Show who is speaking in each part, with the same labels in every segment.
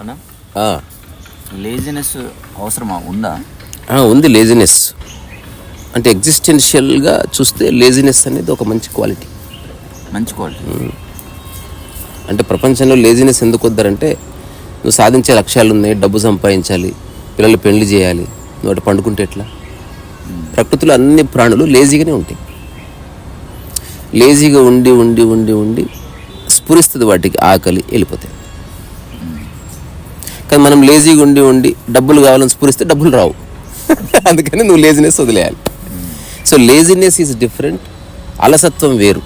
Speaker 1: అన్నా లేజినెస్ అవసరమా? ఉందా?
Speaker 2: ఉంది లేజినెస్ అంటే ఎగ్జిస్టెన్షియల్గా చూస్తే లేజినెస్ అనేది ఒక మంచి క్వాలిటీ
Speaker 1: మంచి క్వాలిటీ
Speaker 2: అంటే ప్రపంచంలో లేజినెస్ ఎందుకు వద్దరంటే నువ్వు సాధించే లక్ష్యాలు ఉన్నాయి డబ్బు సంపాదించాలి పిల్లలు పెళ్ళి చేయాలి నువ్వు అటు పండుకుంటే ఎట్లా? ప్రకృతిలో అన్ని ప్రాణులు లేజీగానే ఉంటాయి. లేజీగా ఉండి ఉండి ఉండి ఉండి స్ఫురిస్తుంది వాటికి ఆకలి వెళ్ళిపోతాయి. కానీ మనం లేజీగా ఉండి ఉండి డబ్బులు కావాలని స్ఫురిస్తే డబ్బులు రావు. అందుకని నువ్వు లేజినెస్ వదిలేయాలి. సో లేజినెస్ ఈజ్ డిఫరెంట్ అలసత్వం వేరు.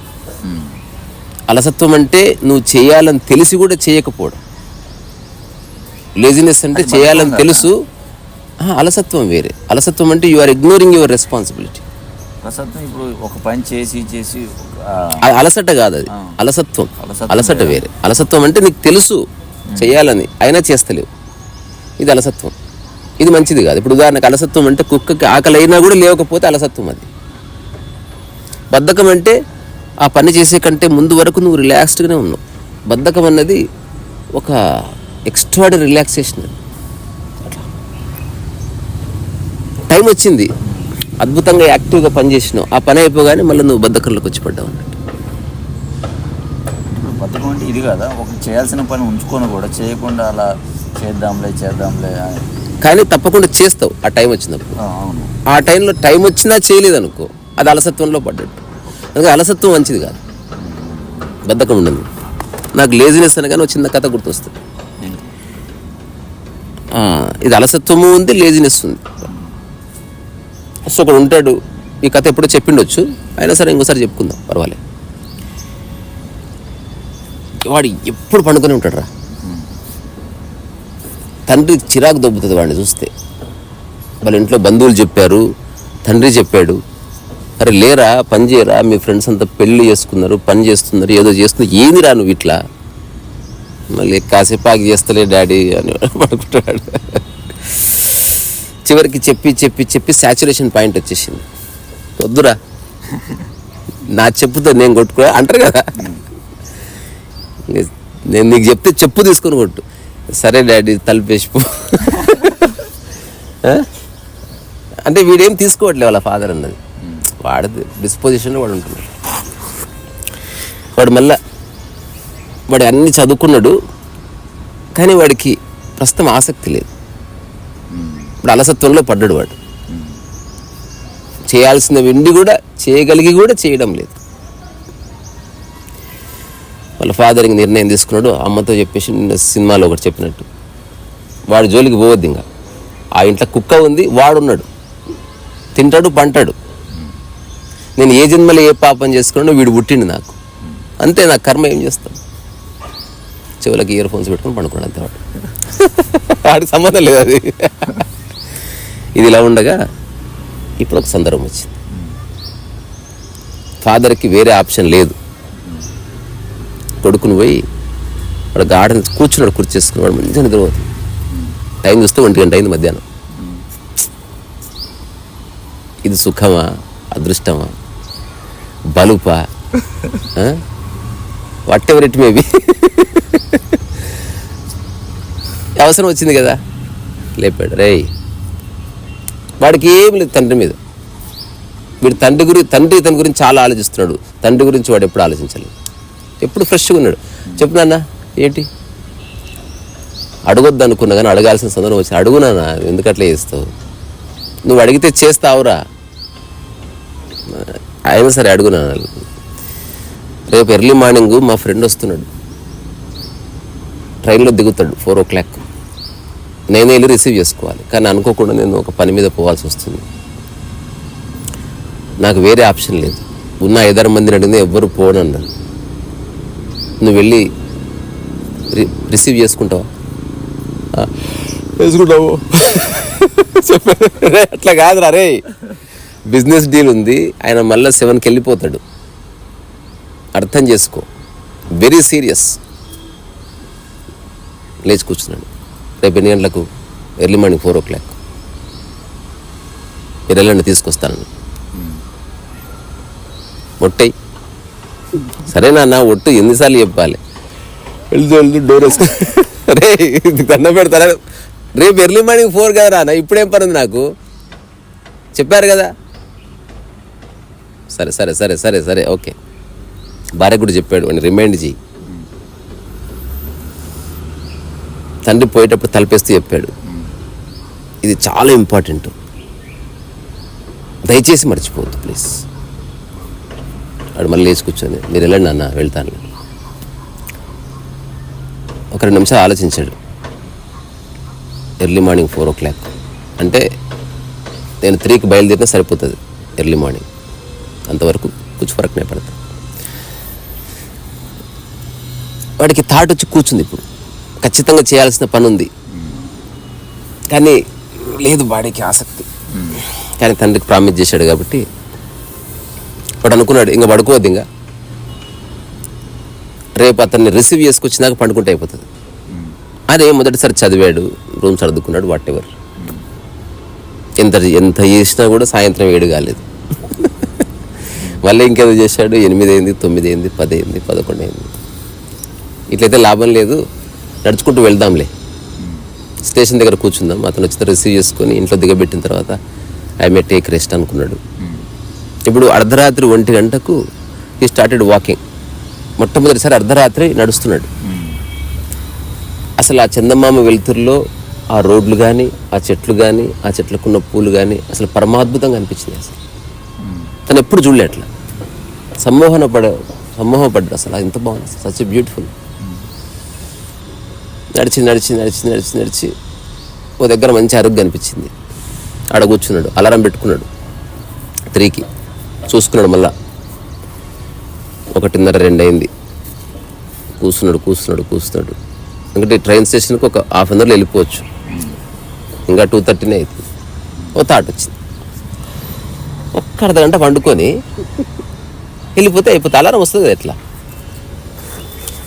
Speaker 2: అలసత్వం అంటే నువ్వు చేయాలని తెలిసి కూడా చేయకపోవడం. లేజినెస్ అంటే చేయాలని తెలుసు. అలసత్వం వేరే. అలసత్వం అంటే you are ignoring your responsibility
Speaker 1: ఇప్పుడు ఒక పని చేసి చేసి
Speaker 2: అలసట కాదు అది. అలసత్వం. అలసట వేరే. అలసత్వం అంటే నీకు తెలుసు. చేయాలని అయినా చేస్తలేవు. ఇది అలసత్వం. ఇది మంచిది కాదు. ఇప్పుడు ఉదాహరణకు అలసత్వం అంటే కుక్కకి ఆకలి అయినా కూడా లేవకపోతే అలసత్వం అది. బద్ధకం అంటే ఆ పని చేసే కంటే ముందు వరకు నువ్వు రిలాక్స్డ్గానే ఉన్నావు. బద్ధకం అన్నది ఒక ఎక్స్ట్రాడరీ రిలాక్సేషన్ అది. టైం వచ్చింది. అద్భుతంగా యాక్టివ్గా పని చేసినావు ఆ పని అయిపోగానే మళ్ళీ నువ్వు బద్ధకంలోకి వచ్చి పడ్డావు అన్నట్టు.
Speaker 1: బతుకం అంటే ఇది కదా? ఒక చేయాల్సిన పని ఉంచుకొని కూడా చేయకుండా అలా చేద్దాంలే చేద్దాంలే అని.
Speaker 2: కానీ తప్పకుండా చేస్తావు. ఆ టైం వచ్చినప్పుడు.
Speaker 1: ఆ, అవును.
Speaker 2: ఆ టైంలో టైం వచ్చినా చేయలేదు అనుకో అది అలసత్వంలో పడ్డట్టు. అందుకే అలసత్వం మంచిది కాదు. బద్ధకం ఉండదు. నాకు లేజినెస్ అనగానే ఒక చిన్న కథ గుర్తొస్తుంది. ఇది అలసత్వము ఉంది లేజినెస్ ఉంది. సో ఒకడు ఉంటాడు. ఈ కథ ఎప్పుడో చెప్పిండొచ్చు. అయినా సరే ఇంకోసారి చెప్పుకుందాం. పర్వాలేదు. వాడు ఎప్పుడు పండుకొని ఉంటాడు రా తండ్రి చిరాకు దొబ్బుతుంది వాడిని చూస్తే. వాళ్ళ ఇంట్లో బంధువులు చెప్పారు తండ్రి చెప్పాడు అరే లేరా పని చేయరా మీ ఫ్రెండ్స్ అంతా పెళ్ళి చేసుకున్నారు పని చేస్తున్నారు ఏదో చేస్తున్నారు ఏంది రా నువ్వు ఇట్లా? మళ్ళీ కాసేపు ఆగి చేస్తలే డాడీ అని పడుకుంటాడు. చివరికి చెప్పి చెప్పి చెప్పి సాచురేషన్ పాయింట్ వచ్చేసింది. వద్దురా నా చెప్పుతో నేను కొట్టుకో అంటారు కదా. నేను నీకు చెప్తే చెప్పు తీసుకొని కొట్టు. సరే డాడీ తలుపేసిపో? అంటే వీడేం తీసుకోవట్లే వాళ్ళ ఫాదర్ అన్నది. వాడి డిస్పోజిషన్లో వాడు ఉంటున్నాడు. వాడు మళ్ళా వాడు అన్ని చదువుకున్నాడు కానీ వాడికి ప్రస్తుతం ఆసక్తి లేదు. ఇప్పుడు అలసత్వంలో పడ్డాడు వాడు. చేయాల్సిన వెండి కూడా చేయగలిగి కూడా చేయడం లేదు. వాళ్ళ ఫాదర్ ఇంక నిర్ణయం తీసుకున్నాడు అమ్మతో చెప్పేసి నిన్న సినిమాలో ఒకటి చెప్పినట్టు. వాడు జోలికి పోవద్దు ఇంకా. ఆ ఇంట్లో కుక్క ఉంది వాడున్నాడు. తింటాడు పంటాడు. నేను ఏ జన్మలో ఏ పాపం చేసుకున్నాడో వీడు పుట్టిండు నాకు. అంతే నా కర్మ ఏం చేస్తాను చెవులకి ఇయర్ ఫోన్స్ పెట్టుకొని పండుకోండి అంతే వాడు. వాడికి సంబంధం లేదు అది. ఇది ఇలా ఉండగా ఇప్పుడు ఒక సందర్భం వచ్చింది. ఫాదర్కి వేరే ఆప్షన్ లేదు. కొడుకుని పోయి వాడు గార్డెన్ కూర్చున్నాడు కుర్చీ చేసుకుని వాడు మంచిగా నిద్రపోతుంది టైం చూస్తే ఒంటి గంట అయింది మధ్యాహ్నం. ఇది సుఖమా? అదృష్టమా? బలుపా? వాట్ ఎవర్ ఇట్ మేబీ అవసరం వచ్చింది కదా? లేపాడు. రేయ్ వాడికి ఏం లేదు తండ్రి మీద. వీడు తండ్రి గురించి తండ్రి తన గురించి చాలా ఆలోచిస్తున్నాడు. తండ్రి గురించి వాడు ఎప్పుడు ఆలోచించలేదు. ఎప్పుడు ఫ్రెష్గా ఉన్నాడు. చెప్పు నాన్న ఏంటి? అడగొద్దు అనుకున్నా కానీ అడగాల్సిన సందర్భం వచ్చి అడుగునానా ఎందుకు అట్లా చేస్తావు? నువ్వు అడిగితే చేస్తావురా. అయినా సరే అడుగునా రేపు ఎర్లీ మార్నింగ్ మా ఫ్రెండ్ వస్తున్నాడు. ట్రైన్లో దిగుతాడు ఫోర్ ఓ క్లాక్. నేనే వెళ్ళి రిసీవ్ చేసుకోవాలి. కానీ అనుకోకుండా నేను ఒక పని మీద పోవాల్సి వస్తుంది. నాకు వేరే ఆప్షన్ లేదు. ఉన్న ఐదారు మందిని అడిగినా ఎవ్వరు పోనున్నారు. నువ్వు వెళ్ళి రిసీవ్ చేసుకుంటావా? "ఆ, చేసుకుంటావు చెప్పాను "రే, అట్లా కాదురా రే. బిజినెస్ డీల్ ఉంది ఆయన మళ్ళీ సెవెన్కి వెళ్ళిపోతాడు. అర్థం చేసుకో. వెరీ సీరియస్ లేచి కూర్చున్నాడు. రేపు ఎన్ని గంటలకు? Early morning four o'clock. మీరు వెళ్ళండి తీసుకొస్తాను ఒట్టయి సరే నాన్న ఒట్టు ఎన్నిసార్లు చెప్పాలి? వెళ్తూ వెళ్తూ డోర్ రే దండం పెడతారా? రేపు ఎర్లీ మార్నింగ్ ఫోర్ కదా నా ఇప్పుడేం పని ఉంది నాకు? చెప్పారు కదా? సరే సరే సరే సరే సరే ఓకే. భార్య కూడా చెప్పాడు వాడిని రిమైండ్ చేయి తండ్రి పోయేటప్పుడు తలపేస్తూ చెప్పాడు. ఇది చాలా ఇంపార్టెంట్ దయచేసి మర్చిపోవద్దు ప్లీజ్ వాడు మళ్ళీ లేచి కూర్చొని మీరు వెళ్ళండి నాన్న వెళ్తాను. ఒక రెండు నిమిషాలు ఆలోచించాడు. Early morning four o'clock. అంటే నేను త్రీకి బయలుదేరినా సరిపోతుంది ఎర్లీ మార్నింగ్. అంతవరకు కూర్చు ఫరకనే పడతా. వాడికి థాట్ వచ్చి కూర్చుంది ఇప్పుడు. ఖచ్చితంగా చేయాల్సిన పని ఉంది. కానీ లేదు వాడికి ఆసక్తి. కానీ తండ్రికి ప్రామిస్ చేశాడు కాబట్టి వాడు అనుకున్నాడు ఇంకా పడుకోవద్దు ఇంకా. రేపు అతన్ని రిసీవ్ చేసుకొచ్చినాక పండుకుంటే అయిపోతుంది. అదే మొదటిసారి చదివాడు రూమ్ సర్దుకున్నాడు వాట్ ఎవర్ ఎంత ఎంత చేసినా కూడా సాయంత్రం ఏడు కాలేదు. మళ్ళీ ఇంకేదో చేశాడు ఎనిమిది అయింది తొమ్మిది అయింది పది అయింది పదకొండు అయింది. ఇట్లయితే లాభం లేదు. నడుచుకుంటూ వెళ్దాంలే. స్టేషన్ దగ్గర కూర్చుందాం. అతను వచ్చిన రిసీవ్ చేసుకొని ఇంట్లో దిగబెట్టిన తర్వాత ఐ మే టేక్ రెస్ట్ అనుకున్నాడు. ఇప్పుడు అర్ధరాత్రి ఒంటి గంటకు ఈ స్టార్టెడ్ వాకింగ్ మొట్టమొదటిసారి అర్ధరాత్రి నడుస్తున్నాడు. అసలు ఆ చందమామ వెలుతురులో ఆ రోడ్లు కానీ ఆ చెట్లు కానీ ఆ చెట్లకున్న పూలు కానీ అసలు పరమాద్భుతంగా అనిపించింది అసలు. తను ఎప్పుడు చూడలే అట్లా. సమ్మోహన పడ సమ్మోహపడ్డా అసలు. అది ఎంత బాగుంది. సచ్ బ్యూటిఫుల్ నడిచి నడిచి నడిచి నడిచి నడిచి ఓ దగ్గర మంచి అరుగు అనిపించింది. ఆడ కూర్చున్నాడు. అలారం పెట్టుకున్నాడు. త్రీకి. చూసుకున్నాడు మళ్ళా. ఒకటిన్నర రెండు అయింది కూర్చున్నాడు కూర్చున్నాడు కూర్చున్నాడు ఎందుకంటే ట్రైన్ స్టేషన్కి ఒక హాఫ్ అన్ అవర్లో వెళ్ళిపోవచ్చు. ఇంకా టూ థర్టీనే అవుతుంది ఓ థాట్ వచ్చింది. ఒక్క అర్ధగంట పండుకొని వెళ్ళిపోతే అయిపోతే అలారం వస్తుంది ఎట్లా?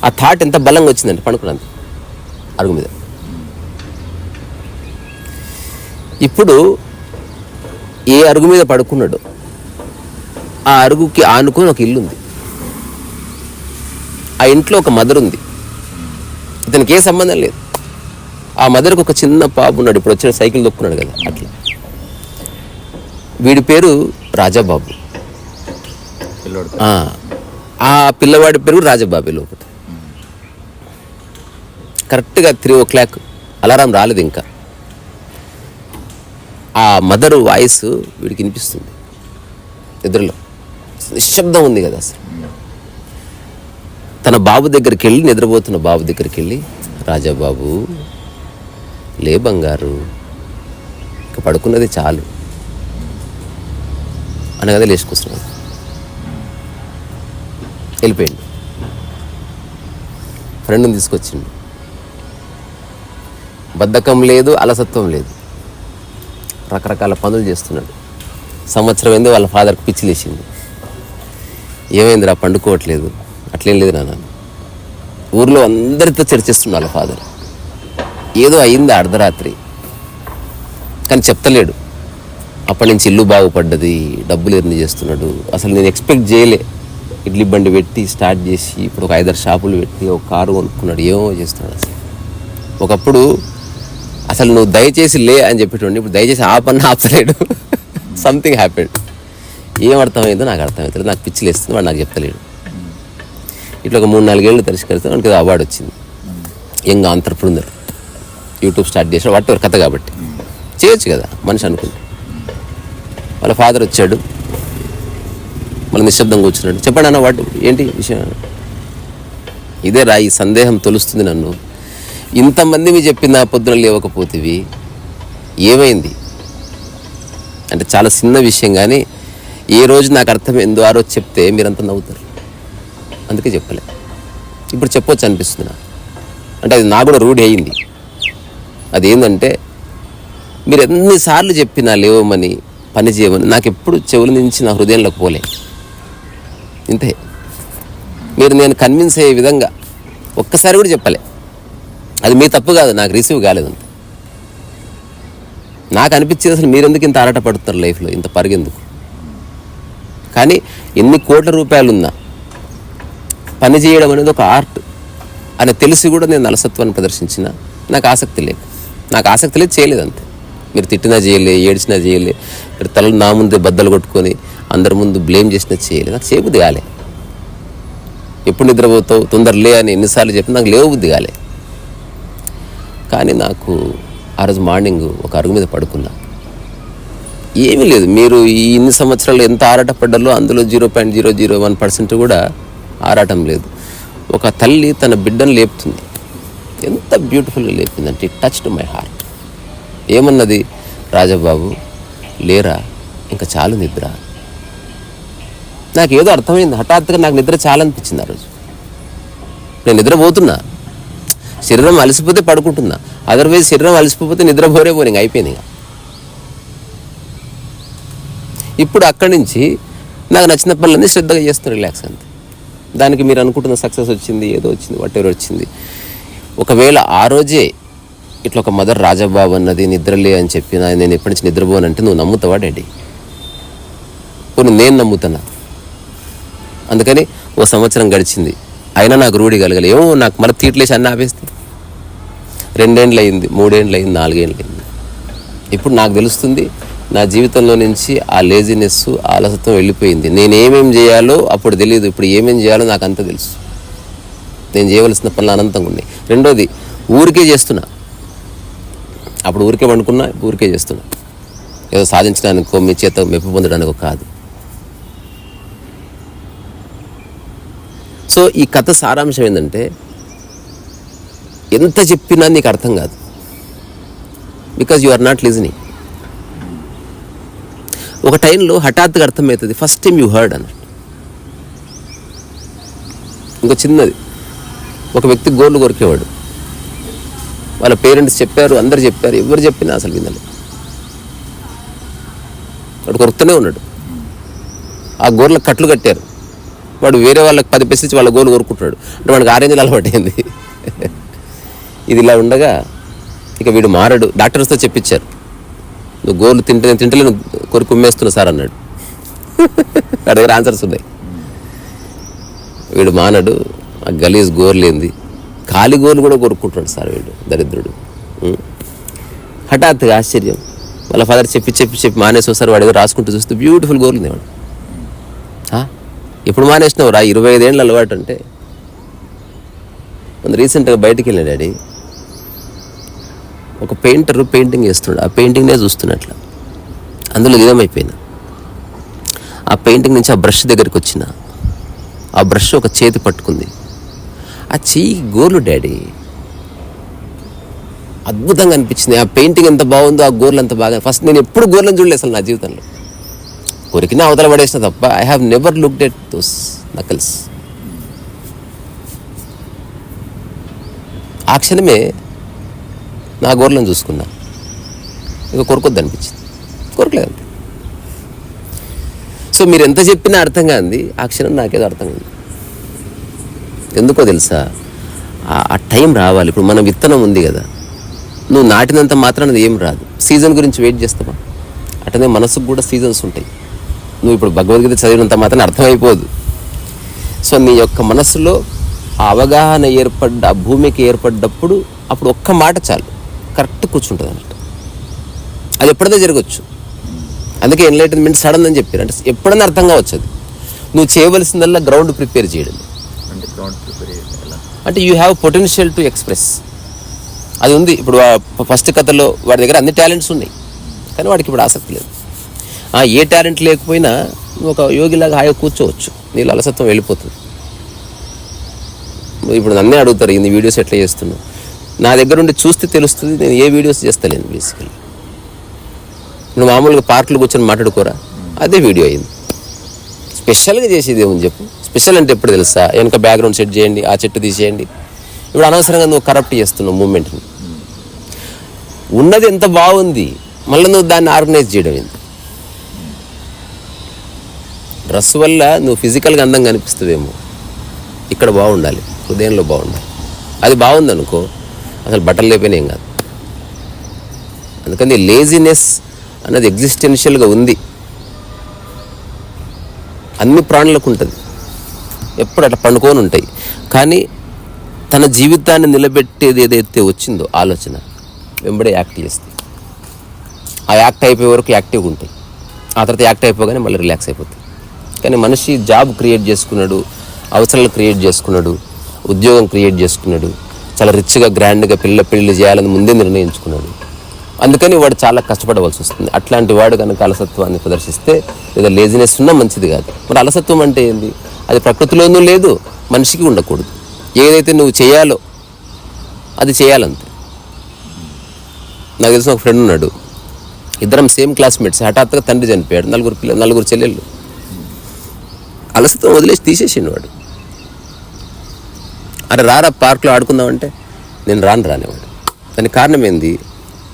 Speaker 2: ఆ థాట్ ఎంత బలంగా వచ్చిందండి పండుకున్నది అడుగు మీద. ఇప్పుడు ఏ అరుగు మీద పడుకున్నాడు ఆ అరుగుకి ఆనుకొని ఒక ఇల్లు ఉంది ఆ ఇంట్లో ఒక మదర్ ఉంది. ఇతనికి ఏ సంబంధం లేదు. ఆ మదర్కి ఒక చిన్న పాప ఉన్నాడు. ఇప్పుడు వచ్చిన సైకిల్ దొక్కున్నాడు కదా అట్లా. వీడి పేరు రాజాబాబు. ఆ, పిల్లవాడి పేరు రాజబాబే లోపల కరెక్ట్గా త్రీ ఓ క్లాక్ అలారం రాలేదు ఇంకా. ఆ మదర్ వాయిస్ వీడికి వినిపిస్తుంది. ఎదురులో నిశ్శబ్దం ఉంది కదా అసలు. తన బాబు దగ్గరికి వెళ్ళి నిద్రపోతున్న బాబు దగ్గరికి వెళ్ళి రాజాబాబు లే బంగారు ఇక పడుకున్నది చాలు. అనగానే లేచుకొస్తున్నాడు. వెళ్ళిపోయాడు. ఫ్రెండ్ని తీసుకొచ్చిండు. బద్ధకం లేదు అలసత్వం లేదు. రకరకాల పనులు చేస్తున్నాడు. సంవత్సరం ఏందో వాళ్ళ ఫాదర్కి పిచ్చి లేచింది. ఏమైందిరా పండుకోవట్లేదు. అట్లేం లేదు నాన్న. ఊర్లో అందరితో చర్చిస్తున్నాడు వాళ్ళ ఫాదర్. ఏదో అయింది అర్ధరాత్రి. కానీ చెప్తలేడు. అప్పటి నుంచి ఇల్లు బాగుపడ్డది డబ్బులు ఎర్ని చేస్తున్నాడు. అసలు నేను ఎక్స్పెక్ట్ చేయలే. ఇడ్లీ బండి పెట్టి స్టార్ట్ చేసి ఇప్పుడు ఒక ఐదారు షాపులు పెట్టి ఒక కారు కొనుక్కున్నాడు. ఏమో చేస్తున్నాడు అసలు. ఒకప్పుడు అసలు నువ్వు దయచేసి లే అని చెప్పేటండి ఇప్పుడు దయచేసి ఆపన్న ఆపలేడు. సంథింగ్ హ్యాపెండ్ ఏం అర్థమైందో నాకు అర్థమవుతుంది నాకు పిచ్చిలేస్తుంది వాడు నాకు చెప్తలేడు ఇట్లా ఒక మూడు నాలుగేళ్ళు తిరస్కరిస్తే వానికి ఏదో అవార్డు వచ్చింది. Young entrepreneur. యూట్యూబ్ స్టార్ట్ చేసిన వాటి కథ కాబట్టి. చేయొచ్చు కదా మనిషి అనుకుంటే. వాళ్ళ ఫాదర్ వచ్చాడు. మళ్ళీ నిశ్శబ్దం కూర్చున్నాడు. చెప్పండి అన్న వాటి ఏంటి విషయం? ఇదే రా ఈ సందేహం తొలుస్తుంది నన్ను. ఇంతమంది మీ చెప్పిన పొద్దున లేవకపోతేవి ఏమైంది? అంటే చాలా చిన్న విషయం కానీ ఏ రోజు నాకు అర్థమైందో ఆ రోజు చెప్తే మీరంతా నవ్వుతారు. అందుకే చెప్పలే. ఇప్పుడు చెప్పొచ్చు అనిపిస్తుంది నాకు. అంటే అది నా కూడా రూఢి అయింది. అది ఏంటంటే మీరు ఎన్నిసార్లు చెప్పినా లేవమని పని చేయమని నాకు ఎప్పుడు చెవుల నుంచి నా హృదయంలోకి పోలే. ఇంతే. మీరు నేను కన్విన్స్ అయ్యే విధంగా ఒక్కసారి కూడా చెప్పలే. అది మీ తప్పు కాదు నాకు రిసీవ్ కాలేదు అంత. నాకు అనిపించేది అసలు మీరెందుకు ఇంత ఆరాట పడుతున్నారు లైఫ్లో? ఇంత పరిగెందుకు? కానీ ఎన్ని కోట్ల రూపాయలు ఉన్నా పని చేయడం అనేది ఒక ఆర్ట్. అని తెలిసి కూడా నేను అలసత్వాన్ని ప్రదర్శించిన నాకు ఆసక్తి లేదు. నాకు ఆసక్తి లేదు చేయలేదు అంతే. మీరు తిట్టినా చేయలే ఏడ్చినా చేయలే మీరు తల నా ముందే బద్దలు కొట్టుకొని అందరి ముందు బ్లేమ్ చేసినా చేయలేదు. నాకు చేయబుద్ధి కాలే. ఎప్పుడు నిద్రపోతావు తొందరలే అని ఎన్నిసార్లు చెప్పి నాకు లేవబుద్ధి కాలే. కానీ నాకు ఆ రోజు మార్నింగ్ ఒక అరుగు మీద పడుకున్నా. ఏమీ లేదు. మీరు ఈ ఇన్ని సంవత్సరాలు ఎంత ఆరాటపడ్డాలో అందులో zero point zero zero one percent కూడా ఆరాటం లేదు. ఒక తల్లి తన బిడ్డను లేపుతుంది. ఎంత బ్యూటిఫుల్గా లేపిందంటే ఇట్ టచ్డ్ మై హార్ట్. ఏమన్నది? రాజబాబు లేరా? ఇంకా చాలు నిద్ర. నాకు ఏదో అర్థమైంది. హఠాత్తుగా నాకు నిద్ర చాలా అనిపించింది ఆ రోజు. నేను నిద్రపోతున్నా. శరీరం అలసిపోతే పడుకుంటున్నా. అదర్వైజ్ శరీరం అలసిపోతే నిద్రపోరే పోనీ ఇంక అయిపోయింది ఇక. ఇప్పుడు అక్కడి నుంచి నాకు నచ్చిన పనులన్నీ శ్రద్ధగా చేస్తాను రిలాక్స్ అంతే. దానికి మీరు అనుకుంటున్న సక్సెస్ వచ్చింది ఏదో వచ్చింది వాట్ వచ్చింది. ఒకవేళ ఆ రోజే ఇట్లా ఒక మదర్ రాజబాబు అన్నది నిద్రలే అని చెప్పిన నేను ఎప్పటి నుంచి నిద్రపోనంటే నువ్వు నమ్ముతావా డాడీ? కొన్ని నేను నమ్ముతున్నా అందుకని ఓ సంవత్సరం గడిచింది. అయినా నాకు రూఢి కలగలే. ఏమో నాకు మన తీట్లేసి అన్న ఆపేస్తే. రెండేండ్లు అయింది మూడేండ్లు అయింది నాలుగేండ్లు అయింది ఇప్పుడు నాకు తెలుస్తుంది నా జీవితంలో నుంచి ఆ లేజినెస్ ఆ అలసత్వం వెళ్ళిపోయింది. నేను ఏమేమి చేయాలో అప్పుడు తెలియదు. ఇప్పుడు ఏమేమి చేయాలో నాకు అంత తెలుసు. నేను చేయవలసిన పనులు అనంతంగా ఉన్నాయి. రెండోది ఊరికే చేస్తున్నా. అప్పుడు ఊరికే వండుకున్నా ఊరికే చేస్తున్నా. ఏదో సాధించడానికో మీ చేత మెప్పు పొందడానికో కాదు. సో ఈ కథ సారాంశం ఏంటంటే ఎంత చెప్పినా నీకు అర్థం కాదు. Because you are not listening ఒక టైంలో హఠాత్తుగా అర్థమవుతుంది ఫస్ట్ టైం యూ హర్డ్ అన్నట్టు ఇంకో చిన్నది ఒక వ్యక్తి గోర్లు కొరికేవాడు. వాళ్ళ పేరెంట్స్ చెప్పారు అందరు చెప్పారు ఎవరు చెప్పినా అసలు వినలే వాడు కొరుకుతూనే ఉన్నాడు. ఆ గోర్లకు కట్లు కట్టారు. వాడు వేరే వాళ్ళకి పది పెసిచ్చి వాళ్ళ గోలు కొరుకుంటున్నాడు అంటే వాడికి ఆరెంజ్లు అలవాటైంది ఇది ఇలా ఉండగా ఇక వీడు మారడు. డాక్టర్స్తో చెప్పించారు. నువ్వు గోలు తింటే తింటలేను కొరికి ఉమ్మేస్తున్నా సార్ అన్నాడు. వాడి దగ్గర ఆన్సర్స్ ఉన్నాయి. వీడు మానడు ఆ గలీజ్ గోర్లేంది ఖాళీ గోర్లు కూడా కొరుక్కుంటున్నాడు సార్ వీడు దరిద్రుడు. హఠాత్తుగా ఆశ్చర్యం. వాళ్ళ ఫాదర్ చెప్పి చెప్పి చెప్పి మానేసి సార్ వాడు ఏదో రాసుకుంటూ చూస్తే బ్యూటిఫుల్ గోర్లు ఉంది వాడు. ఇప్పుడు ఎప్పుడు మానేసినావు రా ఇరవై ఐదేళ్ళు అలవాటు అంటే. రీసెంట్గా బయటికి వెళ్ళాడు డాడీ. ఒక పెయింటర్ పెయింటింగ్ చేస్తున్నాడు. ఆ పెయింటింగ్నే చూస్తున్నట్ల. అందులో లీనమైపోయినా ఆ పెయింటింగ్ నుంచి ఆ బ్రష్ దగ్గరికి వచ్చిన ఆ బ్రష్ ఒక చేతి పట్టుకుంది. ఆ చెయ్యి గోర్లు డాడీ. అద్భుతంగా అనిపించింది. ఆ పెయింటింగ్ ఎంత బాగుందో ఆ గోర్లు ఎంత బాగా. ఫస్ట్ నేను ఎప్పుడు గోర్లను చూడలేదు అసలు నా జీవితంలో. కొరికిన అవతల పడేసిన తప్ప I have never looked at those knuckles ఆ క్షణమే నా గోర్లను చూసుకున్నా ఇక కొరకొద్దు అనిపించింది. కొరకలేదు సో మీరు ఎంత చెప్పినా అర్థం కాంది ఆ క్షణం నాకేదో అర్థం కాదు ఎందుకో తెలుసా? ఆ- టైం రావాలి. ఇప్పుడు మన విత్తనం ఉంది కదా. నువ్వు నాటినంత మాత్రం అది ఏం రాదు. సీజన్ గురించి వెయిట్ చేస్తావా? అటనే మనసుకు కూడా సీజన్స్ ఉంటాయి. నువ్వు ఇప్పుడు భగవద్గీత చదివినంత మాత్రం అర్థమైపోదు. సో నీ యొక్క మనసులో ఆ అవగాహన ఏర్పడ్డ ఆ భూమికి ఏర్పడ్డప్పుడు అప్పుడు ఒక్క మాట చాలు. కరెక్ట్ కూర్చుంటుంది అన్నట్టు. అది ఎప్పుడైనా జరగచ్చు. అందుకే ఎన్లైటన్మెంట్ సడన్ అని చెప్పారు. అంటే ఎప్పుడైనా అర్థం కావచ్చు అది నువ్వు చేయవలసిందల్లా గ్రౌండ్ ప్రిపేర్ చేయడం.
Speaker 1: అంటే
Speaker 2: you have potential to express అది ఉంది. ఇప్పుడు ఫస్ట్ కథలో వాడి దగ్గర అన్ని టాలెంట్స్ ఉన్నాయి. కానీ వాడికి ఇప్పుడు ఆసక్తి లేదు. ఆ, ఏ టాలెంట్ లేకపోయినా నువ్వు ఒక యోగిలాగా హాయిగా కూర్చోవచ్చు. నీళ్ళు అలసత్వం వెళ్ళిపోతుంది. ఇప్పుడు నన్నే అడుగుతారు ఇన్ని వీడియోస్ ఎట్లా చేస్తున్నావు? నా దగ్గర ఉండి చూస్తే తెలుస్తుంది నేను ఏ వీడియోస్ చేస్తలేను బేసికలీ నువ్వు మామూలుగా పార్కులు కూర్చొని మాట్లాడుకోరా? అదే వీడియో అయింది. స్పెషల్గా చేసేది ఏముంది చెప్పు? స్పెషల్ అంటే ఎప్పుడు తెలుసా? వెనక బ్యాక్గ్రౌండ్ సెట్ చేయండి ఆ చెట్టు తీసేయండి. ఇప్పుడు అనవసరంగా నువ్వు కరప్ట్ చేస్తున్నావు మూమెంట్ని ఉన్నది ఎంత బాగుంది మళ్ళీ నువ్వు దాన్ని ఆర్గనైజ్ చేయడం ఏంది? డ్రెస్ వల్ల నువ్వు ఫిజికల్గా అందంగా అనిపిస్తావేమో ఇక్కడ బాగుండాలి హృదయంలో బాగుండాలి. అది బాగుంది అనుకో అసలు బట్టలు లేకపోయినా ఏం కాదు. అందుకని లేజినెస్ అన్నది ఎగ్జిస్టెన్షియల్గా ఉంది. అన్ని ప్రాణులకు ఉంటుంది. ఎప్పుడు అట్లా పండుకొని ఉంటాయి. కానీ తన జీవితాన్ని నిలబెట్టేది ఏదైతే వచ్చిందో ఆలోచన వెంబడే యాక్ట్ చేస్తే. ఆ యాక్ట్ అయిపోయే వరకు యాక్టివ్గా ఉంటాయి. ఆ తర్వాత యాక్ట్ అయిపోగానే మళ్ళీ రిలాక్స్ అయిపోతుంది కానీ మనిషి జాబ్ క్రియేట్ చేసుకున్నాడు అవసరాలు క్రియేట్ చేసుకున్నాడు ఉద్యోగం క్రియేట్ చేసుకున్నాడు చాలా రిచ్గా గ్రాండ్గా పిల్ల పెళ్ళి చేయాలని ముందే నిర్ణయించుకున్నాడు. అందుకని వాడు చాలా కష్టపడవలసి వస్తుంది. అట్లాంటి వాడు కనుక అలసత్వాన్ని ప్రదర్శిస్తే లేదా లేజినెస్ ఉన్నా మంచిది కాదు. మరి అలసత్వం అంటే ఏంది? అది ప్రకృతిలోనూ లేదు మనిషికి ఉండకూడదు. ఏదైతే నువ్వు చేయాలో అది చేయాలంతే. నాకు తెలిసిన ఒక ఫ్రెండ్ ఉన్నాడు. ఇద్దరం సేమ్ క్లాస్మేట్స్ హఠాత్తుగా తండ్రి చనిపోయాడు. నలుగురు పిల్ల నలుగురు చెల్లెళ్ళు. అలసత్వం వదిలేసి తీసేసిండు వాడు. అరే రారా పార్క్లో ఆడుకుందామంటే నేను రాను రానేవాడు దానికి కారణం ఏంది?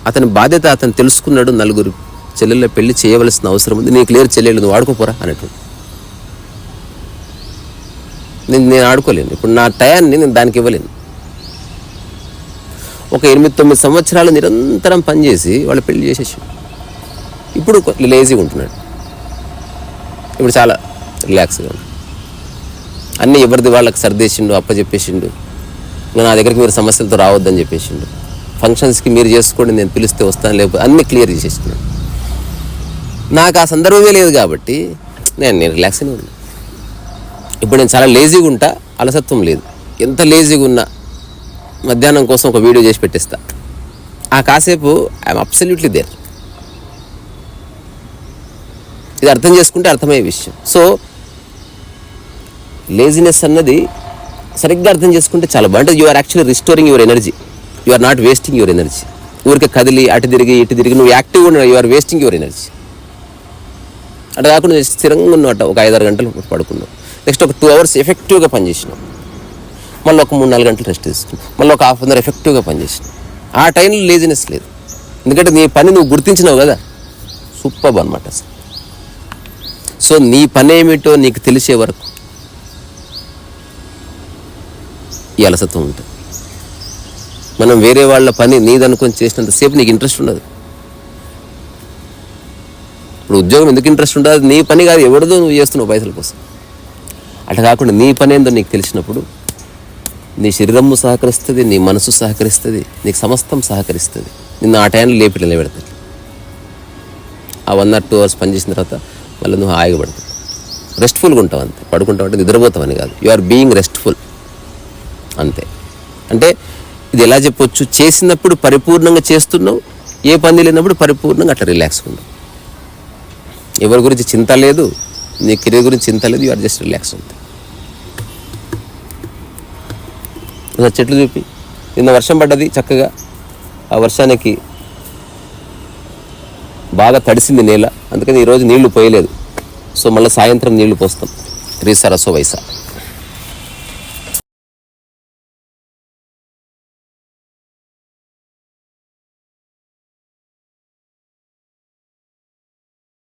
Speaker 2: అతని బాధ్యత అతను తెలుసుకున్నాడు నలుగురు చెల్లెళ్ళ పెళ్ళి చేయవలసిన అవసరం ఉంది. నీకు లేరు చెల్లెళ్ళు నువ్వు ఆడుకోపోరా అన్నట్టు. నేను నేను ఆడుకోలేను. ఇప్పుడు నా టయాన్ని నేను దానికి ఇవ్వలేను. ఒక ఎనిమిది తొమ్మిది సంవత్సరాలు నిరంతరం పనిచేసి వాళ్ళు పెళ్ళి చేసేసి ఇప్పుడు లేజీగా ఉంటున్నాడు. ఇప్పుడు చాలా రిలాక్స్గా ఉన్నాడు అన్నీ ఎవరిది వాళ్ళకి సర్దేసిండు అప్పచెప్పేసిండు ఇంకా నా దగ్గరికి మీరు సమస్యలతో రావద్దని చెప్పేసిండు. ఫంక్షన్స్కి మీరు చేసుకోండి నేను పిలిస్తే వస్తాను లేకపోతే అన్నీ క్లియర్ చేసేసినాడు. నాకు ఆ సందర్భమే లేదు కాబట్టి నేను నేను రిలాక్స్గానే ఉన్నా. ఇప్పుడు నేను చాలా లేజీగా ఉంటా అలసత్వం లేదు. ఎంత లేజీగా ఉన్నా మధ్యాహ్నం కోసం ఒక వీడియో చేసి పెట్టేస్తా. ఆ కాసేపు ఐఎమ్ అబ్సల్యూట్లీ దేర్ ఇది అర్థం చేసుకుంటే అర్థమయ్యే విషయం. సో లేజినెస్ అన్నది సరిగ్గా అర్థం చేసుకుంటే చాలా బాగుంటుంది. You are actually restoring your energy you are not wasting your energy ఊరికే కదిలి అటు తిరిగి ఇటు తిరిగి నువ్వు యాక్టివ్గా ఉన్నావు you are wasting your energy అటు కాకుండా నువ్వు స్థిరంగా ఉన్నట్టు ఒక ఐదారు గంటలు పడుకున్నావు నెక్స్ట్ ఒక టూ అవర్స్ ఎఫెక్టివ్గా పనిచేసినావు మళ్ళీ ఒక మూడు నాలుగు గంటలు రెస్ట్ తీసుకున్నావు మళ్ళీ ఒక హాఫ్ అన్ అవర్ ఎఫెక్టివ్గా పనిచేసినావు ఆ టైంలో లేజినెస్ లేదు. ఎందుకంటే నీ పని నువ్వు గుర్తించినావు కదా. సూపర్ అనమాట అసలు. సో నీ పని ఏమిటో నీకు తెలిసే వరకు ఈ అలసత్వం ఉంటుంది. మనం వేరే వాళ్ళ పని నీదనుకొని చేసినంతసేపు నీకు ఇంట్రెస్ట్ ఉండదు. ఇప్పుడు ఉద్యోగం ఎందుకు ఇంట్రెస్ట్ ఉండదు? నీ పని కాదు ఎవరిదో నువ్వు చేస్తున్నావు పైసల కోసం. అట్లా కాకుండా నీ పని ఏందో నీకు తెలిసినప్పుడు నీ శరీరము సహకరిస్తుంది నీ మనసు సహకరిస్తుంది నీకు సమస్తం సహకరిస్తుంది. నిన్ను ఆ టైంలో లేపి నిలబెడతాడు ఆ వన్ ఆర్ టూ అవర్స్ పనిచేసిన తర్వాత మళ్ళీ నువ్వు హాయిగా పడతావు రెస్ట్ఫుల్గా ఉంటావు అంతే. పడుకుంటావు అంటే నిద్రపోతావని కాదు. యు ఆర్ బీయింగ్ రెస్ట్ఫుల్ అంతే. అంటే ఇది ఎలా చెప్పొచ్చు? చేసినప్పుడు పరిపూర్ణంగా చేస్తున్నావు ఏ పని లేనప్పుడు పరిపూర్ణంగా అట్లా రిలాక్స్ ఉన్నావు. ఎవరి గురించి చింత లేదు నీ కెరీర్ గురించి చింత లేదు యు ఆర్ జస్ట్ రిలాక్స్ ఉంది. చెట్లు చూపి. నిన్న వర్షం పడ్డది చక్కగా. ఆ వర్షానికి బాగా తడిసింది నేల. అందుకని ఈరోజు నీళ్ళు పోయలేదు. సో మళ్ళీ సాయంత్రం నీళ్ళు పోస్తాం. రీసరసో వైసా